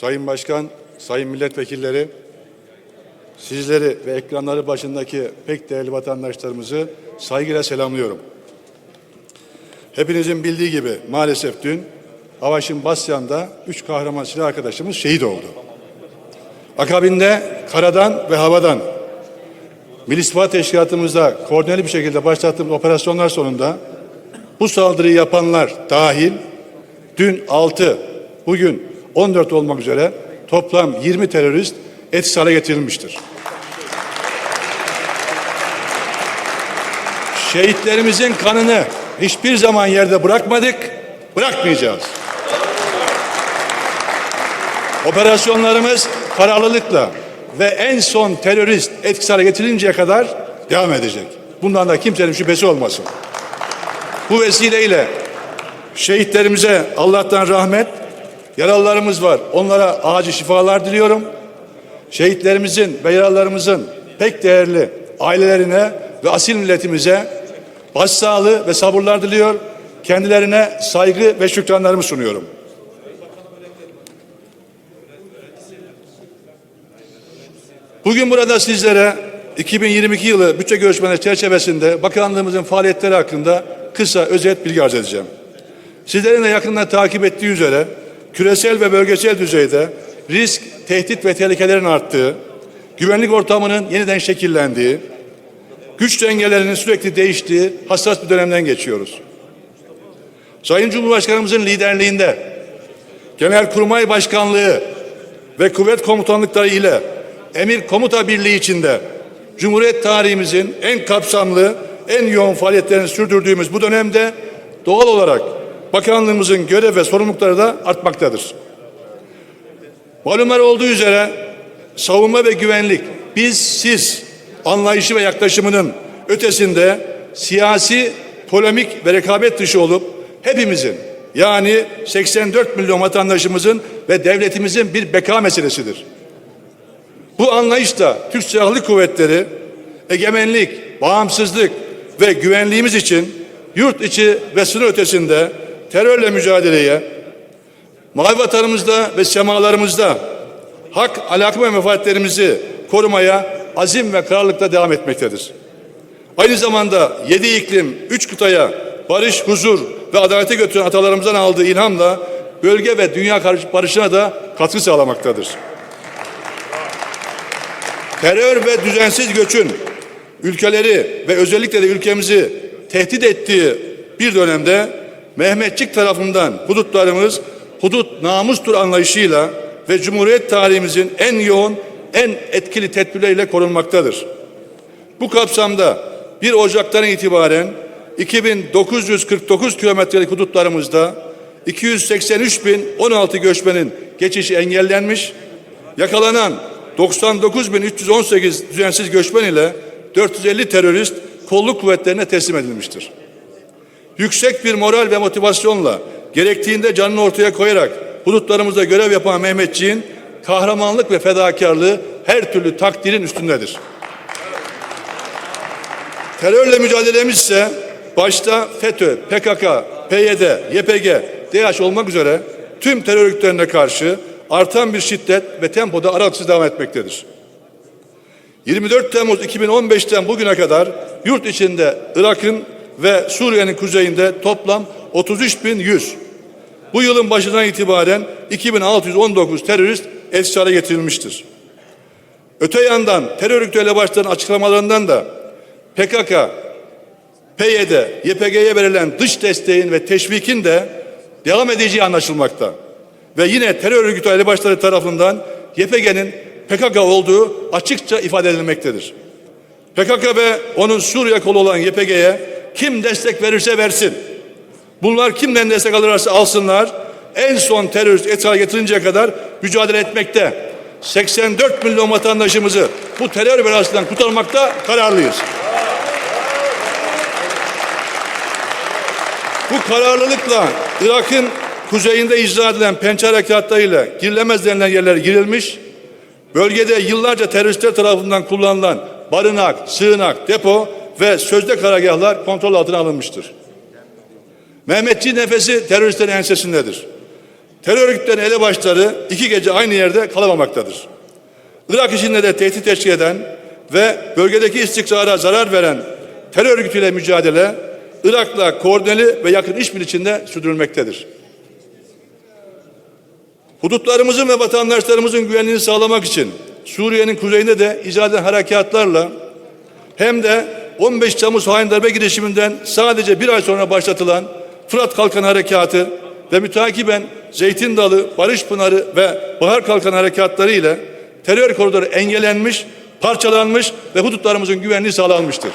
Sayın Başkan, Sayın Milletvekilleri, sizleri ve ekranları başındaki pek değerli vatandaşlarımızı saygıyla selamlıyorum. Hepinizin bildiği gibi maalesef dün Avaş'ın Basyan'da üç kahraman silah arkadaşımız şehit oldu. Akabinde karadan ve havadan Milli İstihbarat Teşkilatımızda koordineli bir şekilde başlattığımız operasyonlar sonunda bu saldırıyı yapanlar dahil dün 6, bugün 14 olmak üzere toplam 20 terörist etkisiz hale getirilmiştir. Şehitlerimizin kanını hiçbir zaman yerde bırakmadık, bırakmayacağız. Operasyonlarımız kararlılıkla ve en son terörist etkisiz hale getirinceye kadar devam edecek. Bundan da kimsenin şüphesi olmasın. Bu vesileyle şehitlerimize Allah'tan rahmet, yaralılarımız var. Onlara acil şifalar diliyorum. Şehitlerimizin ve yaralılarımızın pek değerli ailelerine ve asil milletimize başsağlığı ve sabırlar diliyor. Kendilerine saygı ve şükranlarımı sunuyorum. Bugün burada sizlere 2022 yılı bütçe görüşmeleri çerçevesinde bakanlığımızın faaliyetleri hakkında kısa özet bilgi arz edeceğim. Sizlerin de yakından takip ettiği üzere küresel ve bölgesel düzeyde risk, tehdit ve tehlikelerin arttığı, güvenlik ortamının yeniden şekillendiği, güç dengelerinin sürekli değiştiği hassas bir dönemden geçiyoruz. Sayın Cumhurbaşkanımızın liderliğinde Genelkurmay Başkanlığı ve kuvvet komutanlıkları ile emir komuta birliği içinde Cumhuriyet tarihimizin en kapsamlı, en yoğun faaliyetlerini sürdürdüğümüz bu dönemde doğal olarak bakanlığımızın görev ve sorumlulukları da artmaktadır. Malumlar olduğu üzere savunma ve güvenlik biz siz anlayışı ve yaklaşımının ötesinde siyasi, polemik ve rekabet dışı olup hepimizin yani 84 milyon vatandaşımızın ve devletimizin bir beka meselesidir. Bu anlayışla Türk Silahlı Kuvvetleri egemenlik, bağımsızlık ve güvenliğimiz için yurt içi ve sınır ötesinde terörle mücadeleye, mavi vatanımızda ve semalarımızda hak, alaka ve menfaatlerimizi korumaya azim ve kararlılıkla devam etmektedir. Aynı zamanda yedi iklim, üç kıtaya barış, huzur ve adalete götüren atalarımızdan aldığı ilhamla bölge ve dünya barışına da katkı sağlamaktadır. Terör ve düzensiz göçün ülkeleri ve özellikle de ülkemizi tehdit ettiği bir dönemde Mehmetçik tarafından hudutlarımız hudut namustur anlayışıyla ve Cumhuriyet tarihimizin en yoğun, en etkili tedbirleriyle korunmaktadır. Bu kapsamda 1 Ocak'tan itibaren 2949 kilometrelik hudutlarımızda 283.016 göçmenin geçişi engellenmiş, yakalanan 99.318 düzensiz göçmen ile 450 terörist kolluk kuvvetlerine teslim edilmiştir. Yüksek bir moral ve motivasyonla gerektiğinde canını ortaya koyarak hudutlarımızda görev yapan Mehmetçiğin kahramanlık ve fedakarlığı her türlü takdirin üstündedir. Terörle mücadelemiz ise başta FETÖ, PKK, PYD, YPG, DH olmak üzere tüm terör örgütlerine karşı artan bir şiddet ve tempoda aralıksız devam etmektedir. 24 Temmuz 2015'ten bugüne kadar yurt içinde Irak'ın ve Suriye'nin kuzeyinde toplam 33.100, bu yılın başından itibaren 2619 terörist etkisiz getirilmiştir. Öte yandan terör örgütüyle başlayan açıklamalarından da PKK, PYD, YPG'ye verilen dış desteğin ve teşvikin de devam edeceği anlaşılmakta. Ve yine terör örgütü elebaşları tarafından YPG'nin PKK olduğu açıkça ifade edilmektedir. PKK ve onun Suriye kolu olan YPG'ye kim destek verirse versin. Bunlar kimden destek alırlarsa alsınlar. En son terörist etkaya getirinceye kadar mücadele etmekte. 84 milyon vatandaşımızı bu terör belasından kurtarmakta kararlıyız. Bu kararlılıkla Irak'ın kuzeyinde icra edilen pençe harekatlarıyla girilemez denilen yerlere girilmiş, bölgede yıllarca teröristler tarafından kullanılan barınak, sığınak, depo ve sözde karargahlar kontrol altına alınmıştır. Mehmetçi nefesi teröristlerin ensesindedir. terör örgütlerinin elebaşları iki gece aynı yerde kalamamaktadır. Irak içinde de tehdit teşkil eden ve bölgedeki istikrara zarar veren terör örgütüyle mücadele Irak'la koordineli ve yakın işbirliği içinde sürdürülmektedir. Hudutlarımızın ve vatandaşlarımızın güvenliğini sağlamak için Suriye'nin kuzeyinde de icra edilen harekatlarla hem de 15 Temmuz hain darbe girişiminden sadece bir ay sonra başlatılan Fırat Kalkan Harekatı ve mütakiben Zeytin Dalı, Barış Pınarı ve Bahar Kalkan Harekatları ile terör koridoru engellenmiş, parçalanmış ve hudutlarımızın güvenliği sağlanmıştır.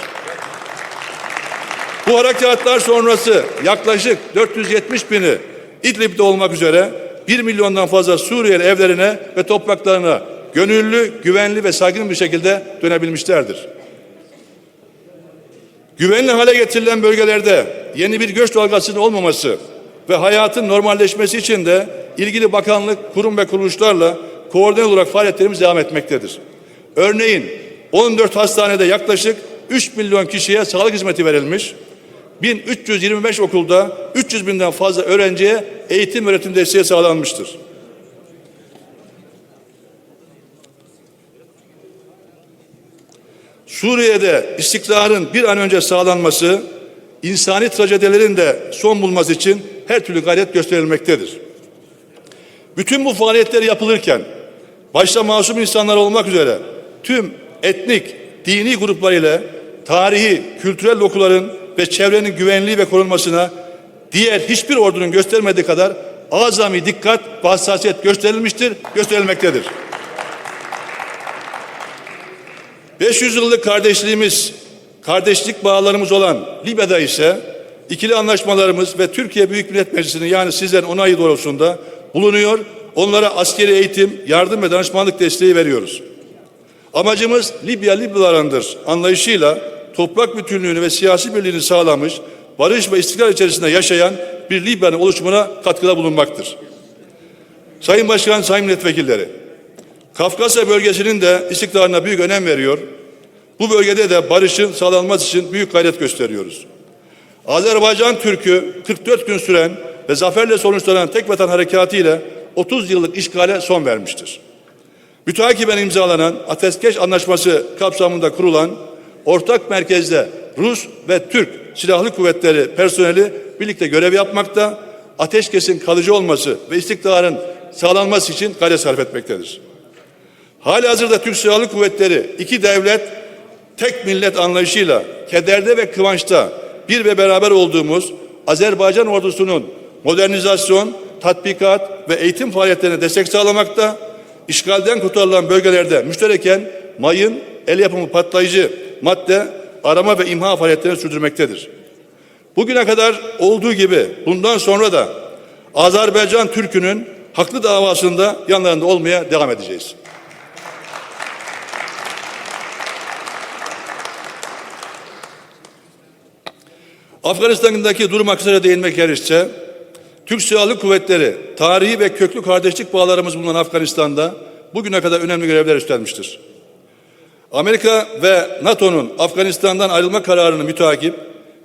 Bu harekatlar sonrası yaklaşık 470 bini İdlib'de olmak üzere 1 milyondan fazla Suriyeli evlerine ve topraklarına gönüllü, güvenli ve sakin bir şekilde dönebilmişlerdir. Güvenli hale getirilen bölgelerde yeni bir göç dalgasının olmaması ve hayatın normalleşmesi için de ilgili bakanlık, kurum ve kuruluşlarla koordine olarak faaliyetlerimiz devam etmektedir. Örneğin 14 hastanede yaklaşık 3 milyon kişiye sağlık hizmeti verilmiş, 1325 okulda 300 binden fazla öğrenciye eğitim öğretim desteği sağlanmıştır. Suriye'de istikrarın bir an önce sağlanması, insani trajedilerin de son bulması için her türlü gayret gösterilmektedir. Bütün bu faaliyetler yapılırken, başta masum insanlar olmak üzere tüm etnik, dini gruplar ile tarihi, kültürel dokuların ve çevrenin güvenliği ve korunmasına diğer hiçbir ordunun göstermediği kadar azami dikkat ve hassasiyet gösterilmiştir, gösterilmektedir. 500 yıllık kardeşliğimiz, kardeşlik bağlarımız olan Libya'da ise ikili anlaşmalarımız ve Türkiye Büyük Millet Meclisi'nin yani sizlerin onayı doğrultusunda bulunuyor. Onlara askeri eğitim, yardım ve danışmanlık desteği veriyoruz. Amacımız Libya Libyalarındır anlayışıyla toprak bütünlüğünü ve siyasi birliğini sağlamış, barış ve istikrar içerisinde yaşayan bir Libya'nın oluşumuna katkıda bulunmaktır. Sayın Başkan, Sayın Milletvekilleri, Kafkasya bölgesinin de istikrarına büyük önem veriyor. Bu bölgede de barışın sağlanması için büyük gayret gösteriyoruz. Azerbaycan Türk'ü 44 gün süren ve zaferle sonuçlanan tek vatan harekatı ile 30 yıllık işgale son vermiştir. Müteakiben imzalanan Ateşkes Anlaşması kapsamında kurulan ortak merkezde Rus ve Türk Silahlı Kuvvetleri personeli birlikte görev yapmakta, ateşkesin kalıcı olması ve istikrarın sağlanması için gayret sarf etmektedir. Hali hazırda Türk Silahlı Kuvvetleri iki devlet tek millet anlayışıyla kederde ve kıvançta bir ve beraber olduğumuz Azerbaycan ordusunun modernizasyon, tatbikat ve eğitim faaliyetlerine destek sağlamakta, işgalden kurtarılan bölgelerde müştereken mayın, el yapımı patlayıcı madde arama ve imha faaliyetlerini sürdürmektedir. Bugüne kadar olduğu gibi bundan sonra da Azerbaycan Türk'ünün haklı davasında yanlarında olmaya devam edeceğiz. Afganistan'daki duruma kısaca değinmek gerekirse, Türk Silahlı Kuvvetleri tarihi ve köklü kardeşlik bağlarımız bulunan Afganistan'da bugüne kadar önemli görevler üstlenmiştir. Amerika ve NATO'nun Afganistan'dan ayrılma kararını mütakip,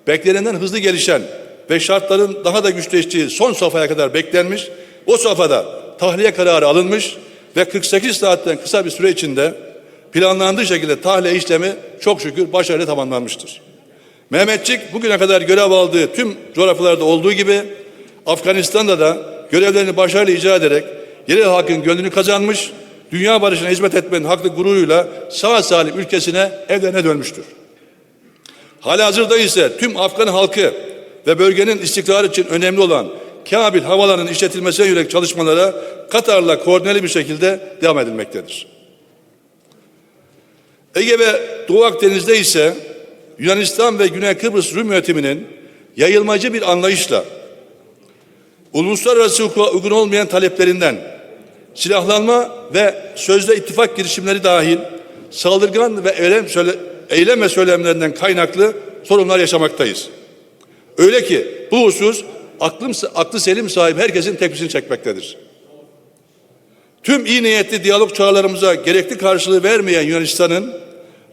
beklenenden hızlı gelişen ve şartların daha da güçleştiği son safhaya kadar beklenmiş, o safhada tahliye kararı alınmış ve 48 saatten kısa bir süre içinde planlandığı şekilde tahliye işlemi çok şükür başarıyla tamamlanmıştır. Mehmetçik bugüne kadar görev aldığı tüm coğrafyalarda olduğu gibi Afganistan'da da görevlerini başarıyla icra ederek yerel halkın gönlünü kazanmış, dünya barışına hizmet etmenin haklı gururuyla sağ salim ülkesine evlerine dönmüştür. Hali hazırda ise tüm Afgan halkı ve bölgenin istikrarı için önemli olan Kabil havalarının işletilmesine yönelik çalışmalara Katar'la koordineli bir şekilde devam edilmektedir. Ege ve Doğu Akdeniz'de ise Yunanistan ve Güney Kıbrıs Rum yönetiminin yayılmacı bir anlayışla uluslararası hukuka uygun olmayan taleplerinden silahlanma ve sözde ittifak girişimleri dahil saldırgan ve eylem, söyle, eylem söylemlerinden kaynaklı sorunlar yaşamaktayız. Öyle ki bu husus aklım, aklı selim sahibi herkesin tepkisini çekmektedir. Tüm iyi niyetli diyalog çağrılarımıza gerekli karşılığı vermeyen Yunanistan'ın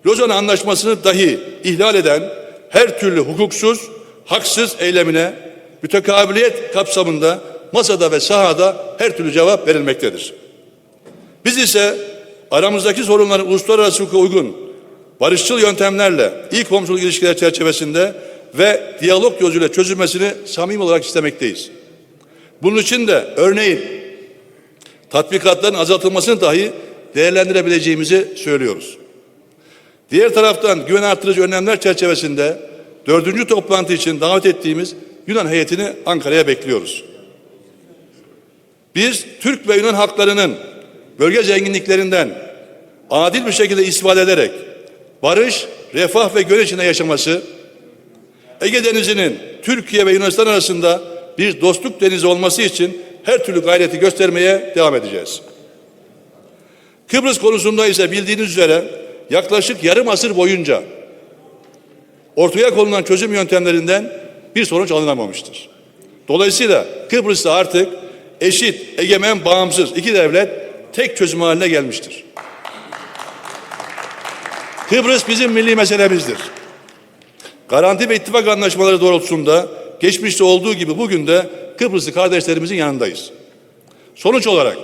Lozan Anlaşması'nı dahi ihlal eden her türlü hukuksuz, haksız eylemine mütekabiliyet kapsamında masada ve sahada her türlü cevap verilmektedir. Biz ise aramızdaki sorunların uluslararası hukuka uygun barışçıl yöntemlerle iyi komşuluk ilişkiler çerçevesinde ve diyalog yoluyla çözülmesini samimi olarak istemekteyiz. Bunun için de örneğin tatbikatların azaltılmasını dahi değerlendirebileceğimizi söylüyoruz. Diğer taraftan güven artırıcı önlemler çerçevesinde dördüncü toplantı için davet ettiğimiz Yunan heyetini Ankara'ya bekliyoruz. Biz Türk ve Yunan halklarının bölge zenginliklerinden adil bir şekilde istifade ederek barış, refah ve güven içinde yaşaması, Ege Denizi'nin Türkiye ve Yunanistan arasında bir dostluk denizi olması için her türlü gayreti göstermeye devam edeceğiz. Kıbrıs konusunda ise bildiğiniz üzere yaklaşık yarım asır boyunca ortaya konulan çözüm yöntemlerinden bir sonuç alınamamıştır. Dolayısıyla Kıbrıs'ta artık eşit, egemen, bağımsız iki devlet tek çözüm haline gelmiştir. Kıbrıs bizim milli meselemizdir. Garanti ve ittifak anlaşmaları doğrultusunda geçmişte olduğu gibi bugün de Kıbrıslı kardeşlerimizin yanındayız. Sonuç olarak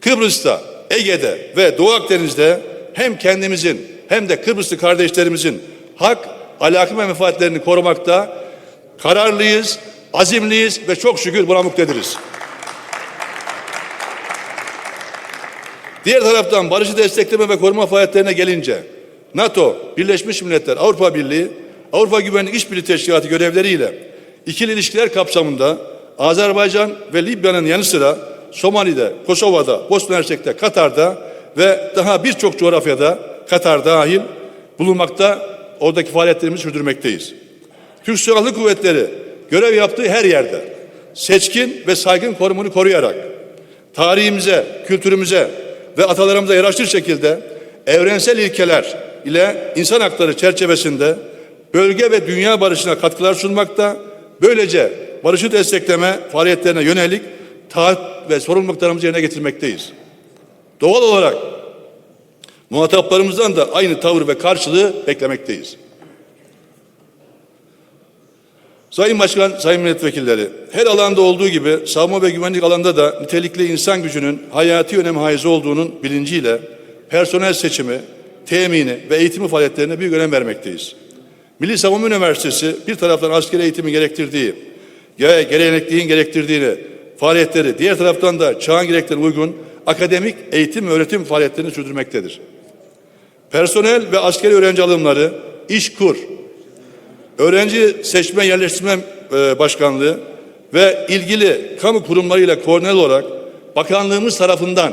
Kıbrıs'ta, Ege'de ve Doğu Akdeniz'de hem kendimizin hem de Kıbrıslı kardeşlerimizin hak, alaka ve menfaatlerini korumakta kararlıyız, azimliyiz ve çok şükür buna muktediriz. Diğer taraftan barışı destekleme ve koruma faaliyetlerine gelince NATO, Birleşmiş Milletler, Avrupa Birliği, Avrupa Güvenlik İşbirliği Teşkilatı görevleriyle ikili ilişkiler kapsamında Azerbaycan ve Libya'nın yanı sıra Somali'de, Kosova'da, Bosna Hersek'te, Katar'da ve daha birçok coğrafyada Katar dahil bulunmakta oradaki faaliyetlerimizi sürdürmekteyiz. Türk Silahlı Kuvvetleri görev yaptığı her yerde seçkin ve saygın korumunu koruyarak tarihimize, kültürümüze ve atalarımıza yaraşır şekilde evrensel ilkeler ile insan hakları çerçevesinde bölge ve dünya barışına katkılar sunmakta, böylece barışı destekleme faaliyetlerine yönelik taahhüt ve sorumluluklarımızı yerine getirmekteyiz. Doğal olarak muhataplarımızdan da aynı tavır ve karşılığı beklemekteyiz. Sayın Başkan, Sayın Milletvekilleri, her alanda olduğu gibi savunma ve güvenlik alanında da nitelikli insan gücünün hayati önem haizi olduğunun bilinciyle personel seçimi, temini ve eğitimi faaliyetlerine büyük önem vermekteyiz. Milli Savunma Üniversitesi bir taraftan askeri eğitimi gerektirdiği, gelenekliğin gerektirdiğini, faaliyetleri, diğer taraftan da çağın gereklerine uygun akademik eğitim öğretim faaliyetlerini sürdürmektedir. Personel ve askeri öğrenci alımları, iş kur, öğrenci seçme yerleştirme e, başkanlığı ve ilgili kamu kurumlarıyla koordineli olarak bakanlığımız tarafından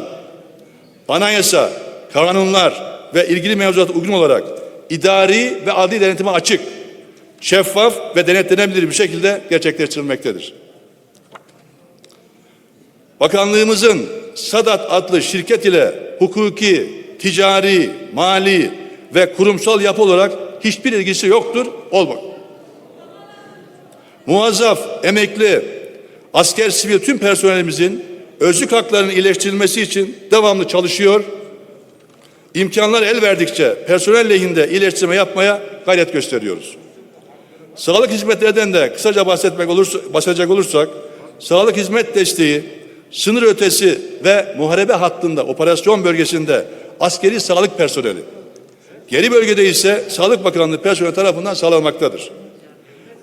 anayasa, kanunlar ve ilgili mevzuata uygun olarak idari ve adli denetime açık, şeffaf ve denetlenebilir bir şekilde gerçekleştirilmektedir. Bakanlığımızın Sadat adlı şirket ile hukuki, ticari, mali ve kurumsal yapı olarak hiçbir ilgisi yoktur, olmak. Muazzaf, emekli, asker, sivil tüm personelimizin özlük haklarının iyileştirilmesi için devamlı çalışıyor. İmkanlar el verdikçe personel lehinde iyileştirme yapmaya gayret gösteriyoruz. Sağlık hizmetlerden de kısaca bahsetmek olursa, bahsedecek olursak, sağlık hizmet desteği, sınır ötesi ve muharebe hattında, operasyon bölgesinde askeri sağlık personeli, geri bölgede ise Sağlık Bakanlığı personeli tarafından sağlanmaktadır.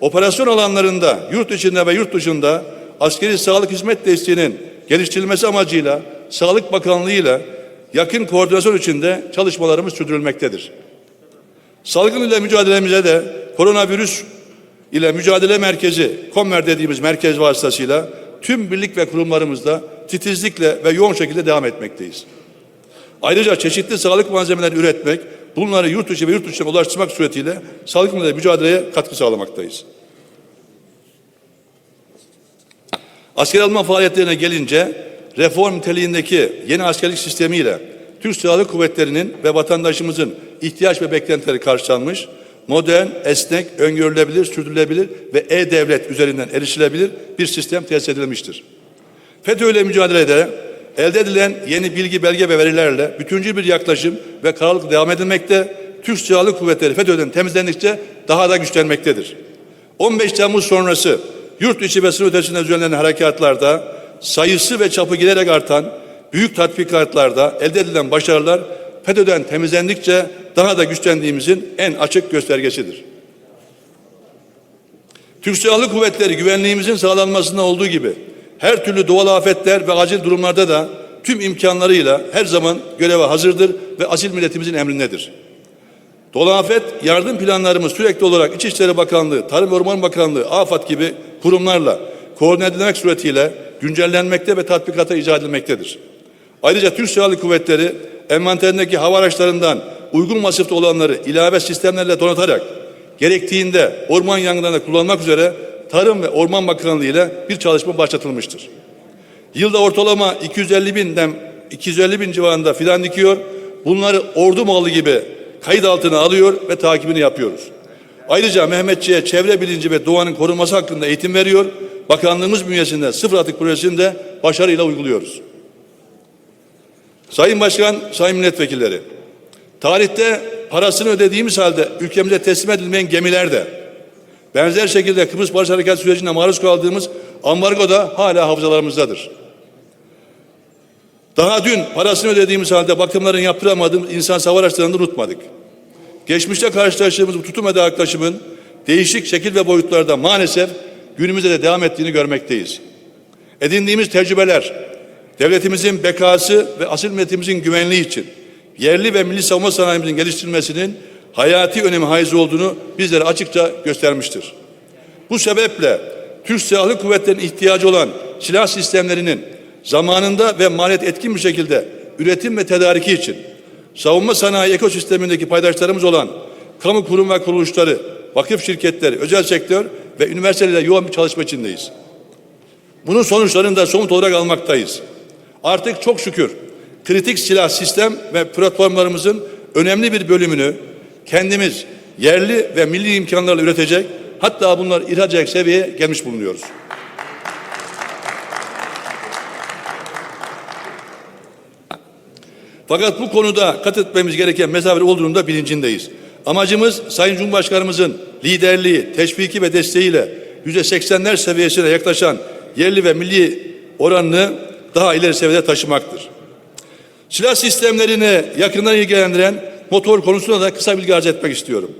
Operasyon alanlarında, yurt içinde ve yurt dışında askeri sağlık hizmet desteğinin geliştirilmesi amacıyla Sağlık Bakanlığı ile yakın koordinasyon içinde çalışmalarımız sürdürülmektedir. Salgın ile mücadelemize de koronavirüs ile mücadele merkezi, KOMER dediğimiz merkez vasıtasıyla tüm birlik ve kurumlarımızda titizlikle ve yoğun şekilde devam etmekteyiz. Ayrıca çeşitli sağlık malzemeleri üretmek, bunları yurt dışı ve yurt dışına ulaştırmak suretiyle salgınla mücadeleye katkı sağlamaktayız. Asker alma faaliyetlerine gelince reform niteliğindeki yeni askerlik sistemiyle Türk Silahlı Kuvvetleri'nin ve vatandaşımızın ihtiyaç ve beklentileri karşılanmış, modern, esnek, öngörülebilir, sürdürülebilir ve e-devlet üzerinden erişilebilir bir sistem tesis edilmiştir. FETÖ ile mücadelede elde edilen yeni bilgi, belge ve verilerle bütüncül bir yaklaşım ve kararlılık devam edilmekte, Türk Silahlı Kuvvetleri FETÖ'den temizlendikçe daha da güçlenmektedir. 15 Temmuz sonrası yurt içi ve sınır ötesinde düzenlenen harekatlarda sayısı ve çapı giderek artan büyük tatbikatlarda elde edilen başarılar FETÖ'den temizlendikçe daha da güçlendiğimizin en açık göstergesidir. Türk Silahlı Kuvvetleri güvenliğimizin sağlanmasında olduğu gibi her türlü doğal afetler ve acil durumlarda da tüm imkanlarıyla her zaman göreve hazırdır ve asil milletimizin emrindedir. Doğal afet yardım planlarımız sürekli olarak İçişleri Bakanlığı, Tarım ve Orman Bakanlığı, AFAD gibi kurumlarla koordine edilmek suretiyle güncellenmekte ve tatbikata icra edilmektedir. Ayrıca Türk Silahlı Kuvvetleri envanterindeki hava araçlarından uygun masrafta olanları ilave sistemlerle donatarak gerektiğinde orman yangınlarında kullanmak üzere Tarım ve Orman Bakanlığı ile bir çalışma başlatılmıştır. Yılda ortalama 250 binden 250 bin civarında fidan dikiyor. Bunları ordu malı gibi kayıt altına alıyor ve takibini yapıyoruz. Ayrıca Mehmetçiğe çevre bilinci ve doğanın korunması hakkında eğitim veriyor. Bakanlığımız bünyesinde sıfır atık projesini de başarıyla uyguluyoruz. Sayın Başkan, Sayın Milletvekilleri, tarihte parasını ödediğimiz halde ülkemize teslim edilmeyen gemiler de, benzer şekilde Kıbrıs Barış Harekat sürecinde maruz kaldığımız ambargo da hala hafızalarımızdadır. Daha dün parasını ödediğimiz halde bakımlarını yaptıramadığımız insan hava araçlarını unutmadık. Geçmişte karşılaştığımız bu tutum ve yaklaşımın değişik şekil ve boyutlarda maalesef günümüzde de devam ettiğini görmekteyiz. Edindiğimiz tecrübeler, devletimizin bekası ve asil milletimizin güvenliği için yerli ve milli savunma sanayimizin geliştirilmesinin hayati önemi haiz olduğunu bizlere açıkça göstermiştir. Bu sebeple Türk Silahlı Kuvvetleri'nin ihtiyacı olan silah sistemlerinin zamanında ve maliyet etkin bir şekilde üretim ve tedariki için savunma sanayi ekosistemindeki paydaşlarımız olan kamu kurum ve kuruluşları, vakıf şirketleri, özel sektör ve üniversitelerle yoğun bir çalışma içindeyiz. Bunun sonuçlarını da somut olarak almaktayız. Artık çok şükür kritik silah sistem ve platformlarımızın önemli bir bölümünü kendimiz yerli ve milli imkanlarla üretecek hatta bunlar ihraç seviyeye gelmiş bulunuyoruz. Fakat bu konuda kat etmemiz gereken mesafe olduğunu da bilincindeyiz. Amacımız Sayın Cumhurbaşkanımızın liderliği, teşviki ve desteğiyle yüzde seksenler seviyesine yaklaşan yerli ve milli oranını daha ileri seviyede taşımaktır. Silah sistemlerini yakından ilgilendiren motor konusunda da kısa bilgi arz etmek istiyorum.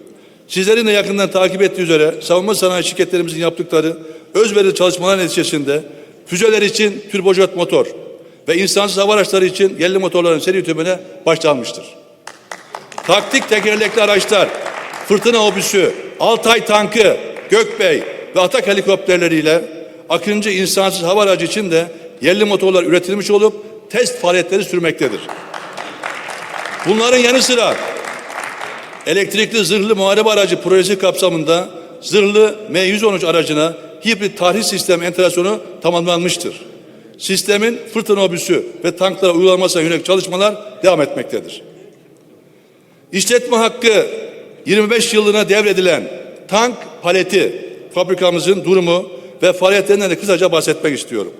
Sizlerin de yakından takip ettiği üzere savunma sanayi şirketlerimizin yaptıkları özverili çalışmalar neticesinde füzeler için turbojet motor ve insansız hava araçları için yerli motorların seri üretimine başlanmıştır. Taktik tekerlekli araçlar, fırtına obüsü, Altay tankı, Gökbey ve Atak helikopterleriyle Akıncı insansız hava aracı için de yerli motorlar üretilmiş olup test faaliyetleri sürmektedir. Bunların yanı sıra elektrikli zırhlı muharebe aracı projesi kapsamında zırhlı M113 aracına hibrit tarih sistem entegrasyonu tamamlanmıştır. Sistemin fırtına obüsü ve tanklara uygulanmasına yönelik çalışmalar devam etmektedir. İşletme hakkı 25 yılına devredilen tank paleti fabrikamızın durumu ve faaliyetlerinden de kısaca bahsetmek istiyorum.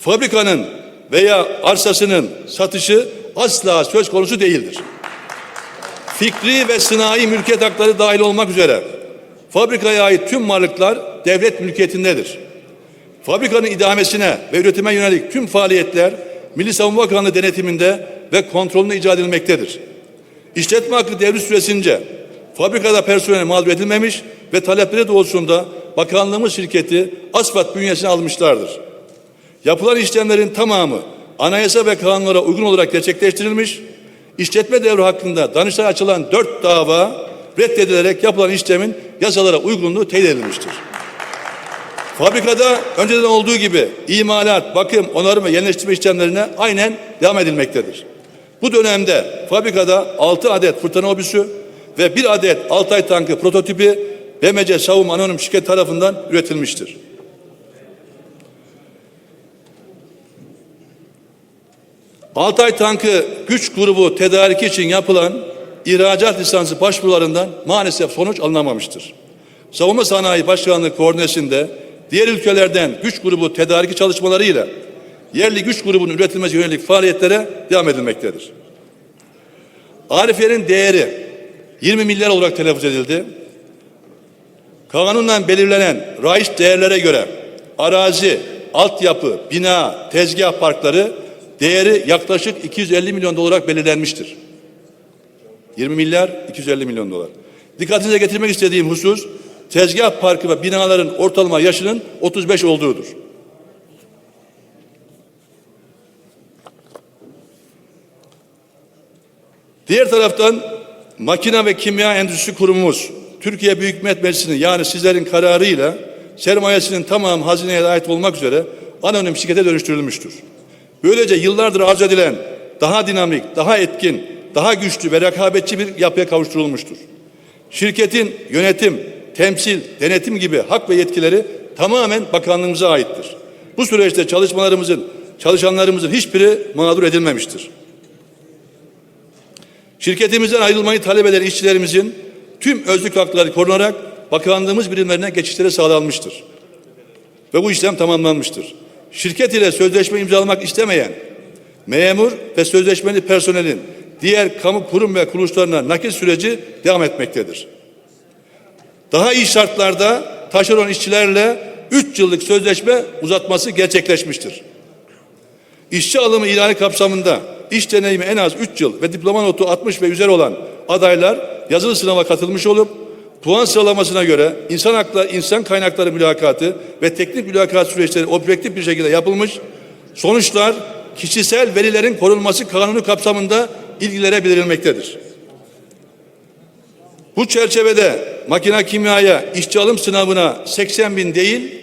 Fabrikanın veya arsasının satışı asla söz konusu değildir. Fikri ve sınai mülkiyet hakları dahil olmak üzere fabrikaya ait tüm varlıklar devlet mülkiyetindedir. Fabrikanın idamesine ve üretime yönelik tüm faaliyetler Milli Savunma Bakanlığı denetiminde ve kontrolünde icra edilmektedir. İşletme hakkı devri süresince fabrikada personel mağdur edilmemiş ve talepleri doğrultusunda bakanlığımız şirketi ASFAT bünyesine almışlardır. Yapılan işlemlerin tamamı anayasa ve kanunlara uygun olarak gerçekleştirilmiş, işletme devri hakkında Danıştay'a açılan dört dava reddedilerek yapılan işlemin yasalara uygunluğu teyit edilmiştir. Fabrikada önceden olduğu gibi imalat, bakım, onarım ve yenileştirme işlemlerine aynen devam edilmektedir. Bu dönemde fabrikada 6 adet fırtına obüsü ve 1 adet Altay tankı prototipi BMC Savunma Anonim Şirket tarafından üretilmiştir. Altay tankı güç grubu tedariki için yapılan ihracat lisansı başvurularından maalesef sonuç alınamamıştır. Savunma Sanayi Başkanlığı koordinesinde diğer ülkelerden güç grubu tedariki çalışmalarıyla yerli güç grubunun üretilmesi yönelik faaliyetlere devam edilmektedir. Arifiye'nin değeri 20 milyar olarak telaffuz edildi. Kanunla belirlenen raiç değerlere göre arazi, altyapı, bina, tezgah parkları değeri yaklaşık 250 milyon dolar olarak belirlenmiştir. 20 milyar 250 milyon dolar. Dikkatinize getirmek istediğim husus tezgah parkı ve binaların ortalama yaşının 35 olduğudur. Diğer taraftan Makine ve Kimya Endüstri Kurumumuz Türkiye Büyük Millet Meclisi'nin yani sizlerin kararıyla sermayesinin tamamı hazineye ait olmak üzere anonim şirkete dönüştürülmüştür. Böylece yıllardır arz edilen daha dinamik, daha etkin, daha güçlü ve rekabetçi bir yapıya kavuşturulmuştur. Şirketin yönetim, temsil, denetim gibi hak ve yetkileri tamamen bakanlığımıza aittir. Bu süreçte çalışmalarımızın, çalışanlarımızın hiçbiri mağdur edilmemiştir. Şirketimizden ayrılmayı talep eden işçilerimizin tüm özlük hakları korunarak bakanlığımız birimlerine geçişleri sağlanmıştır. Ve bu işlem tamamlanmıştır. Şirket ile sözleşme imzalamak istemeyen memur ve sözleşmeli personelin diğer kamu kurum ve kuruluşlarına nakil süreci devam etmektedir. Daha iyi şartlarda taşeron işçilerle 3 yıllık sözleşme uzatması gerçekleşmiştir. İşçi alımı ilanı kapsamında iş deneyimi en az 3 yıl ve diploma notu 60 ve üzeri olan adaylar yazılı sınava katılmış olup puan sıralamasına göre insan hakları, insan kaynakları mülakatı ve teknik mülakat süreçleri objektif bir şekilde yapılmış. Sonuçlar kişisel verilerin korunması kanunu kapsamında ilgilere bildirilmektedir. Bu çerçevede makine kimyaya işçi alım sınavına 80 bin değil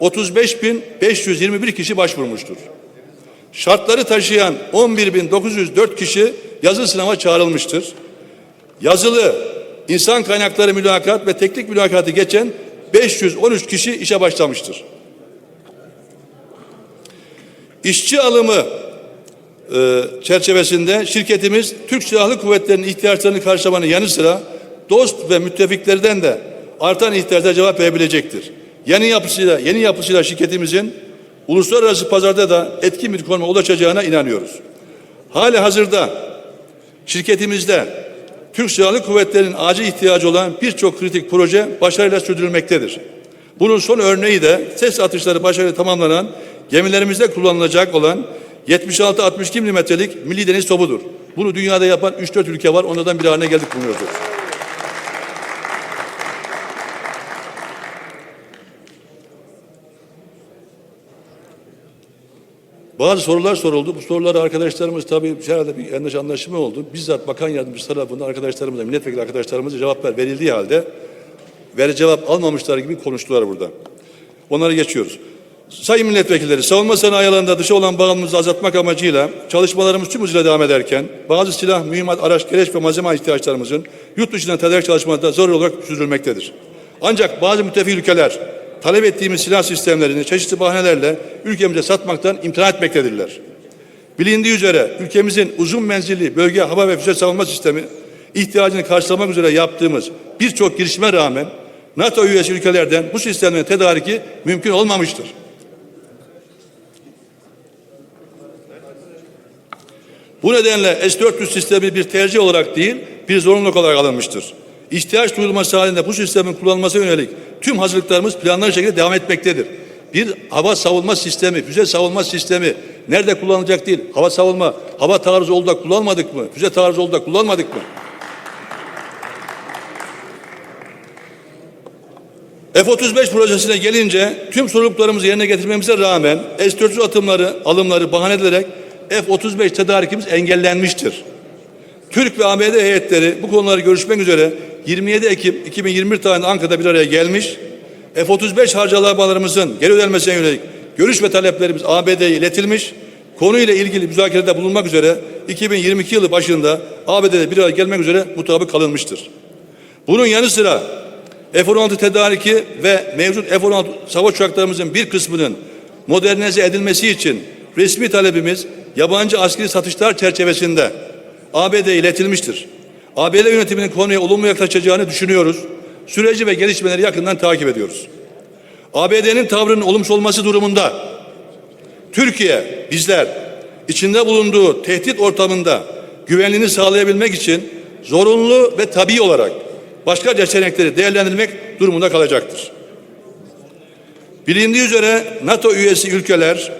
35 bin 521 kişi başvurmuştur. Şartları taşıyan 11.904 kişi yazılı sınava çağrılmıştır. Yazılı insan kaynakları mülakat ve teknik mülakatı geçen 513 kişi işe başlamıştır. İşçi alımı e, çerçevesinde şirketimiz Türk Silahlı Kuvvetleri'nin ihtiyaçlarını karşılamanın yanı sıra dost ve müttefiklerden de artan ihtiyaca cevap verebilecektir. Yeni yapısıyla yeni yapısıyla şirketimizin uluslararası pazarda da etkin bir konuma ulaşacağına inanıyoruz. Hali hazırda şirketimizde Türk Silahlı Kuvvetleri'nin acil ihtiyacı olan birçok kritik proje başarıyla sürdürülmektedir. Bunun son örneği de ses atışları başarıyla tamamlanan gemilerimizde kullanılacak olan 76-62 milimetrelik milli deniz topudur. Bunu dünyada yapan 3-4 ülke var. Onlardan bir haline geldik bulunuyoruz. Bazı sorular soruldu. Bu soruları arkadaşlarımız tabii herhalde bir yanlış anlaşılma oldu. Bizzat bakan yardımcısı tarafından arkadaşlarımıza, milletvekili arkadaşlarımıza cevaplar verildiği halde veri cevap almamışlar gibi konuştular burada. Onları geçiyoruz. Sayın milletvekilleri, savunma sanayi alanında dışa olan bağımlılığımızı azaltmak amacıyla çalışmalarımız tüm hızıyla devam ederken bazı silah, mühimmat, araç, gereç ve malzeme ihtiyaçlarımızın yurt dışından tedarik çalışmalarında zor olarak sürdürülmektedir. Ancak bazı müttefik ülkeler talep ettiğimiz silah sistemlerini çeşitli bahanelerle ülkemize satmaktan imtina etmektedirler. Bilindiği üzere ülkemizin uzun menzilli bölge hava ve füze savunma sistemi ihtiyacını karşılamak üzere yaptığımız birçok girişime rağmen NATO üyesi ülkelerden bu sistemlerin tedariki mümkün olmamıştır. Bu nedenle S-400 sistemi bir tercih olarak değil, bir zorunluluk olarak alınmıştır. İhtiyaç duyulması halinde bu sistemin kullanılmasına yönelik tüm hazırlıklarımız planlı şekilde devam etmektedir. Bir hava savunma sistemi, füze savunma sistemi nerede kullanılacak değil. Hava savunma, hava taarruzu oldu kullanmadık mı? Füze taarruzu oldu kullanmadık mı? F-35 projesine gelince tüm sorumluluklarımızı yerine getirmemize rağmen S-400 atımları, alımları bahane edilerek F-35 tedarikimiz engellenmiştir. Türk ve ABD heyetleri bu konuları görüşmek üzere 27 Ekim 2021 tarihinde Ankara'da bir araya gelmiş. F-35 harcamalarımızın geri ödenmesine yönelik görüş ve taleplerimiz ABD'ye iletilmiş. Konuyla ilgili müzakerede bulunmak üzere 2022 yılı başında ABD'de bir araya gelmek üzere mutabık kalınmıştır. Bunun yanı sıra F-16 tedariki ve mevcut F-16 savaş uçaklarımızın bir kısmının modernize edilmesi için resmi talebimiz yabancı askeri satışlar çerçevesinde ABD'ye iletilmiştir. ABD yönetiminin konuya olumlu yaklaşacağını düşünüyoruz. Süreci ve gelişmeleri yakından takip ediyoruz. ABD'nin tavrının olumsuz olması durumunda Türkiye bizler içinde bulunduğu tehdit ortamında güvenliğini sağlayabilmek için zorunlu ve tabii olarak başka seçenekleri değerlendirmek durumunda kalacaktır. Bilindiği üzere NATO üyesi ülkeler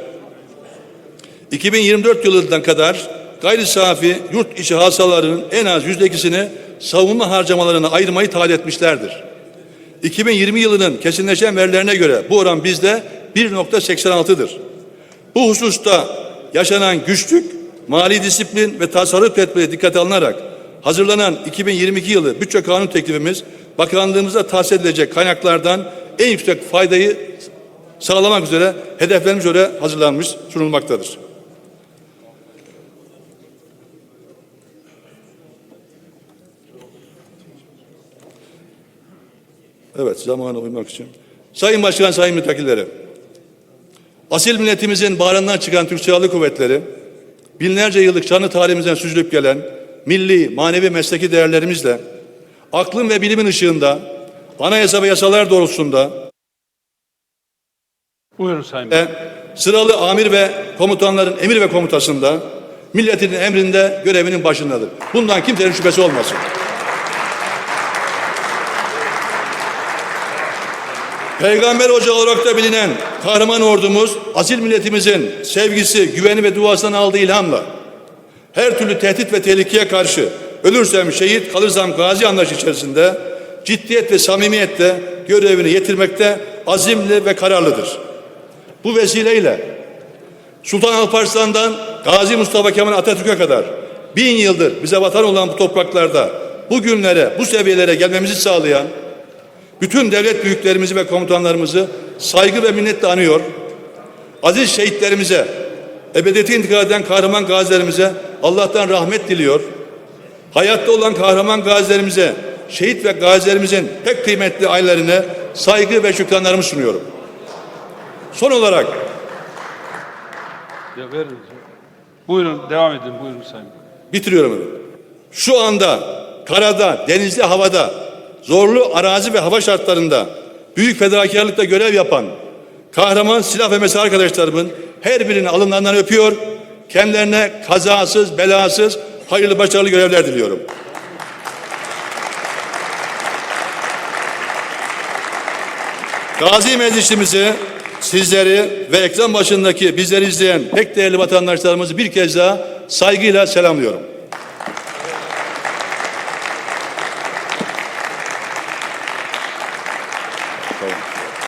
2024 yılından kadar gayri safi yurt içi hasılalarının en az yüzde ikisini savunma harcamalarına ayırmayı taahhüt etmişlerdir. 2020 yılının kesinleşen verilerine göre bu oran bizde 1.86'dır. Bu hususta yaşanan güçlük, mali disiplin ve tasarruf tedbiri dikkate alınarak hazırlanan 2022 yılı bütçe kanun teklifimiz bakanlığımıza tahsis edilecek kaynaklardan en yüksek faydayı sağlamak üzere hedeflerimiz göre hazırlanmış sunulmaktadır. Evet, zamana uymak için. Sayın Başkan, Sayın Mütakilleri. Asil milletimizin bağrından çıkan Türk Silahlı Kuvvetleri, binlerce yıllık şanlı tarihimizden süzülüp gelen milli, manevi mesleki değerlerimizle, aklın ve bilimin ışığında, anayasa ve yasalar doğrultusunda Buyurun Sayın Bey. sıralı amir ve komutanların emir ve komutasında milletinin emrinde görevinin başındadır. Bundan kimsenin şüphesi olmasın. Peygamber ocağı olarak da bilinen kahraman ordumuz asil milletimizin sevgisi, güveni ve duasından aldığı ilhamla her türlü tehdit ve tehlikeye karşı ölürsem şehit kalırsam gazi anlayışı içerisinde ciddiyet ve samimiyetle görevini yetirmekte azimli ve kararlıdır. Bu vesileyle Sultan Alparslan'dan Gazi Mustafa Kemal Atatürk'e kadar bin yıldır bize vatan olan bu topraklarda bugünlere, bu seviyelere gelmemizi sağlayan bütün devlet büyüklerimizi ve komutanlarımızı saygı ve minnetle anıyor. Aziz şehitlerimize, ebediyete intikal eden kahraman gazilerimize Allah'tan rahmet diliyor. Hayatta olan kahraman gazilerimize, şehit ve gazilerimizin pek kıymetli ailelerine saygı ve şükranlarımı sunuyorum. Son olarak Ya verin. Buyurun devam edin. Buyurun Sayın bitiriyorum efendim. Şu anda karada, denizde, havada, zorlu arazi ve hava şartlarında büyük fedakarlıkla görev yapan kahraman silah ve mesai arkadaşlarımın her birini alınlarından öpüyor. Kendilerine kazasız, belasız, hayırlı başarılı görevler diliyorum. Gazi Meclisimizi, sizleri ve ekran başındaki bizleri izleyen pek değerli vatandaşlarımızı bir kez daha saygıyla selamlıyorum.